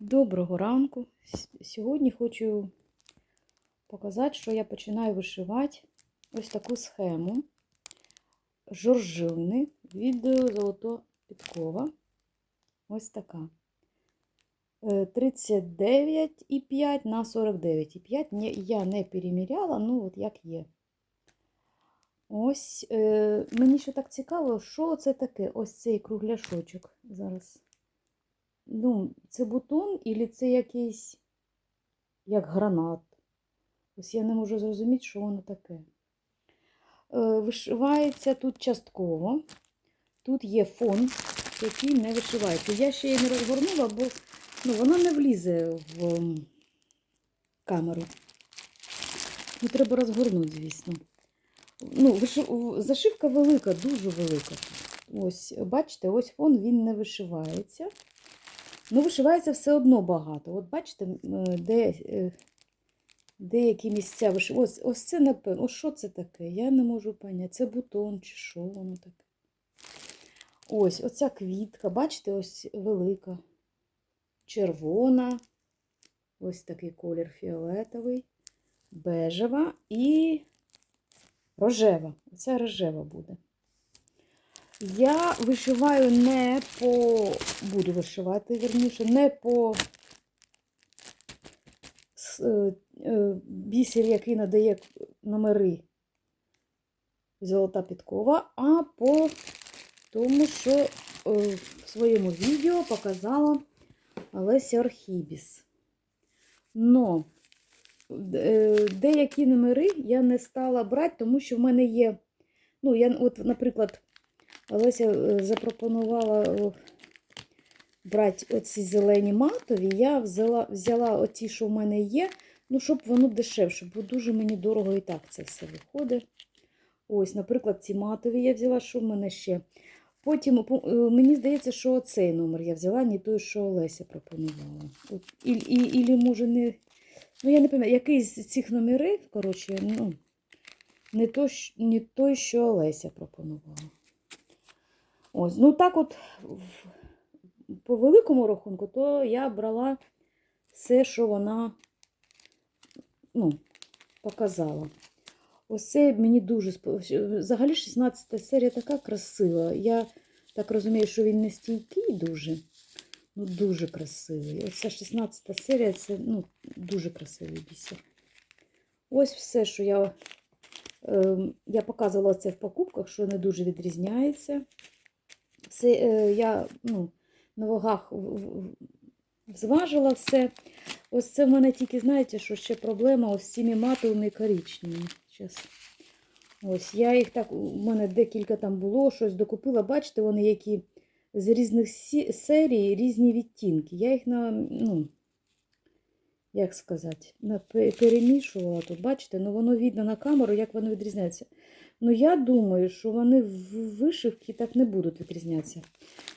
Доброго ранку. Сьогодні хочу показати, що я починаю вишивати ось таку схему жоржилини від Золото Підкова. Ось така. Е, 39,5 на 49,5. Я не переміряла, ну от як є. Ось е, мені ще так цікаво, що це таке? Ось цей кругляшочок. Зараз. Ну, це бутон, і це якийсь як гранат. Ось я не можу зрозуміти, що воно таке. Е, Вишивається тут частково. Тут є фон, який не вишивається. Я ще її не розгорнула, бо ну, вона не влізе в камеру. Ну, треба розгорнути, звісно. Ну, вишив- Зашивка велика, дуже велика. Ось, бачите, ось фон він не вишивається. Ну, вишивається все одно багато. От бачите, е, де, е, деякі місця вишиваються. Ось, ось це, напевно, ось що це таке? Я не можу поняти. Це бутон чи що воно таке. Ось, оця квітка, бачите, ось велика, червона, ось такий колір фіолетовий, бежева і рожева. Оця рожева буде. Я вишиваю не по, буду вишивати, верніше, не по е, е, бісер, який надає номери золота підкова, а по тому, що е, в своєму відео показала Олеся Архібіс. Но деякі номери я не стала брати, тому що в мене є. Ну, я, от, наприклад, Олеся е, запропонувала брати оці зелені матові. Я взяла, взяла оті, що в мене є, ну, щоб воно дешевше, бо дуже мені дорого і так це все виходить. Ось, наприклад, ці матові я взяла, що в мене ще. Потім е, мені здається, що цей номер я взяла, не той, що Олеся пропонувала. От, і, і, ілі, може, не. Ну, я не пам'ятаю, який з цих номерів, коротше, ну, не той, що Олеся пропонувала. Ось, ну так от по великому рахунку, то я брала все, що вона ну, показала. Ось це мені дуже сподобалося. Взагалі 16 серія така красива. Я так розумію, що він не стійкий дуже. Ну, дуже красивий. Оця 16 серія це ну, дуже красивий бісер. Ось все, що я, е, я показувала це в покупках, що не дуже відрізняється. Це е, я ну, на вагах зважила все. Ось це в мене тільки, знаєте, що ще проблема ось з цими матовими коричневими. Щас. Ось, я їх так, у мене декілька там було, щось докупила. Бачите, вони які з різних серій, різні відтінки. Я їх на, ну, як сказати, на, перемішувала тут, бачите, ну воно видно на камеру, як воно відрізняється. Ну, я думаю, що вони в вишивці так не будуть відрізнятися.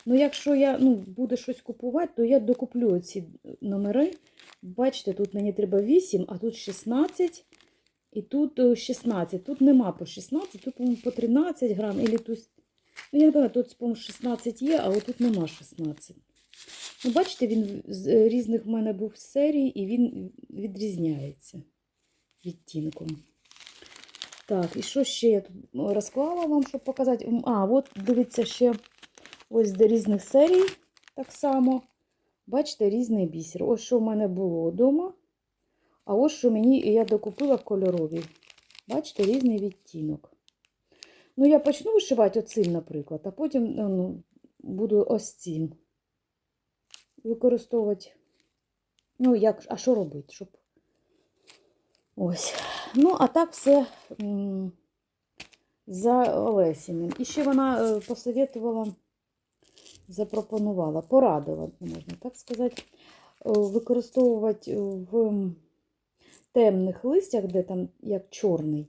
Ну, якщо я ну, буду щось купувати, то я докуплю ці номери. Бачите, тут мені треба 8, а тут 16. І тут е, 16. Тут нема по 16, тут, по-моєму, по 13 грам. Ілі тут, ну, я пам'ятаю, тут, по-моєму, 16 є, а отут нема 16. Ну, бачите, він з е, різних в мене був серій, і він відрізняється відтінком. Так, і що ще я тут розклала вам, щоб показати? А, от дивіться ще ось до різних серій так само. Бачите, різний бісер. Ось що в мене було вдома. А ось що мені я докупила кольорові. Бачите, різний відтінок. Ну, я почну вишивати оцим, наприклад, а потім ну, буду ось цим використовувати. Ну, як, а що робити? Щоб... Ось. Ну, а так все за Олесіним. І ще вона е, посоветувала, запропонувала, порадила, можна так сказати, е, використовувати в темних листях, де там як чорний,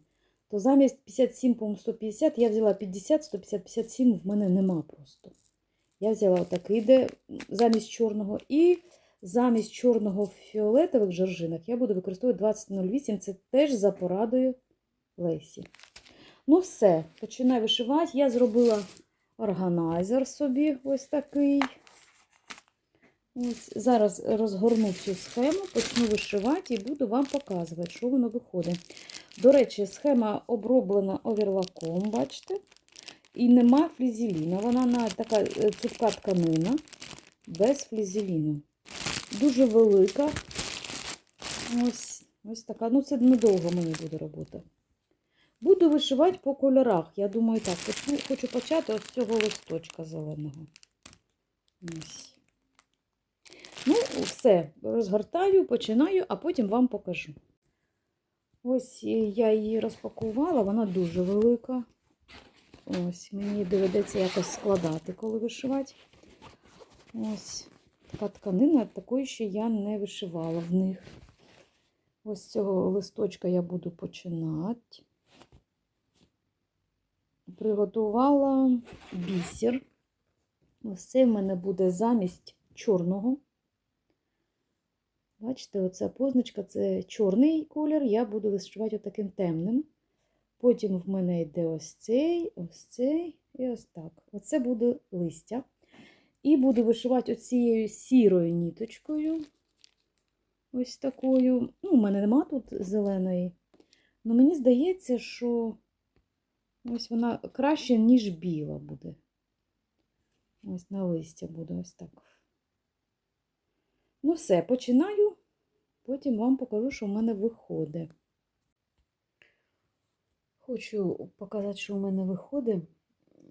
то замість 57, по 150, я взяла 50, 150, 57, в мене нема просто. Я взяла такий, де замість чорного. І замість чорного фіолетових жоржинах я буду використовувати 2008. Це теж за порадою Лесі. Ну, все, починаю вишивати. Я зробила органайзер собі ось такий. Ось зараз розгорну цю схему, почну вишивати і буду вам показувати, що воно виходить. До речі, схема оброблена оверлаком, бачите? І нема флізеліна. Вона на така е, цупка тканина без флізеліну. Дуже велика. Ось, ось така. Ну, це недовго мені буде робота. Буду вишивати по кольорах. Я думаю, так, почну, хочу почати ось з цього листочка зеленого. Ось. Ну, все, розгортаю, починаю, а потім вам покажу. Ось е, я її розпакувала, вона дуже велика. Ось, мені доведеться якось складати, коли вишивати. Ось така тканина, такої ще я не вишивала в них. Ось з цього листочка я буду починати. Приготувала бісер. Ось це в мене буде замість чорного. Бачите, оця позначка це чорний колір, я буду вишивати таким темним. Потім в мене йде ось цей, ось цей і ось так. Оце буде листя. І буду вишивати оцією сірою ніточкою. Ось такою. Ну, у мене нема тут зеленої. Але мені здається, що ось вона краще, ніж біла буде. Ось на листя буде ось так. Ну, все, починаю, потім вам покажу, що в мене виходить. Хочу показати, що в мене виходить.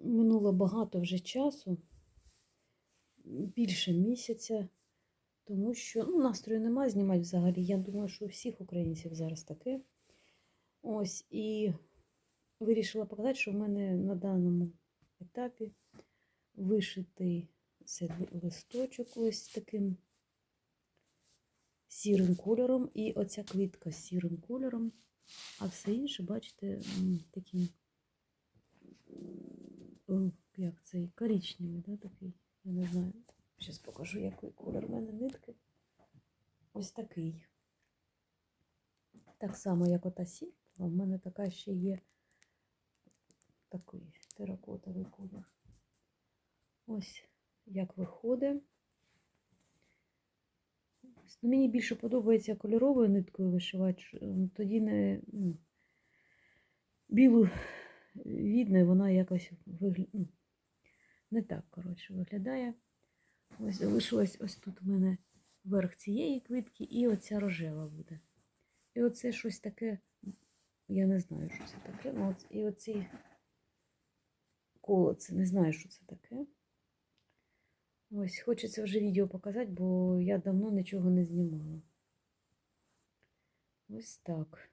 Минуло багато вже часу, більше місяця, тому що ну, настрою немає знімати взагалі. Я думаю, що у всіх українців зараз таке. Ось і вирішила показати, що в мене на даному етапі вишитий цей листочок ось таким сірим кольором. І оця квітка з сірим кольором, а все інше, бачите, таким, як цей коричневий, да, такий, я не знаю. Зараз покажу, який колір в мене нитки. Ось такий. Так само, як ота сіль, а в мене така ще є такий теракотовий колір. Ось як виходить. Ну, Мені більше подобається кольоровою ниткою вишивати, тоді не ну, білу видно, і вона якось вигля... не так, коротше, виглядає. Ось залишилось ось тут у мене верх цієї квітки і оця рожева буде. І оце щось таке, я не знаю, що це таке. Ну, і оці коло, це не знаю, що це таке. Ось, хочеться вже відео показати, бо я давно нічого не знімала. Ось так.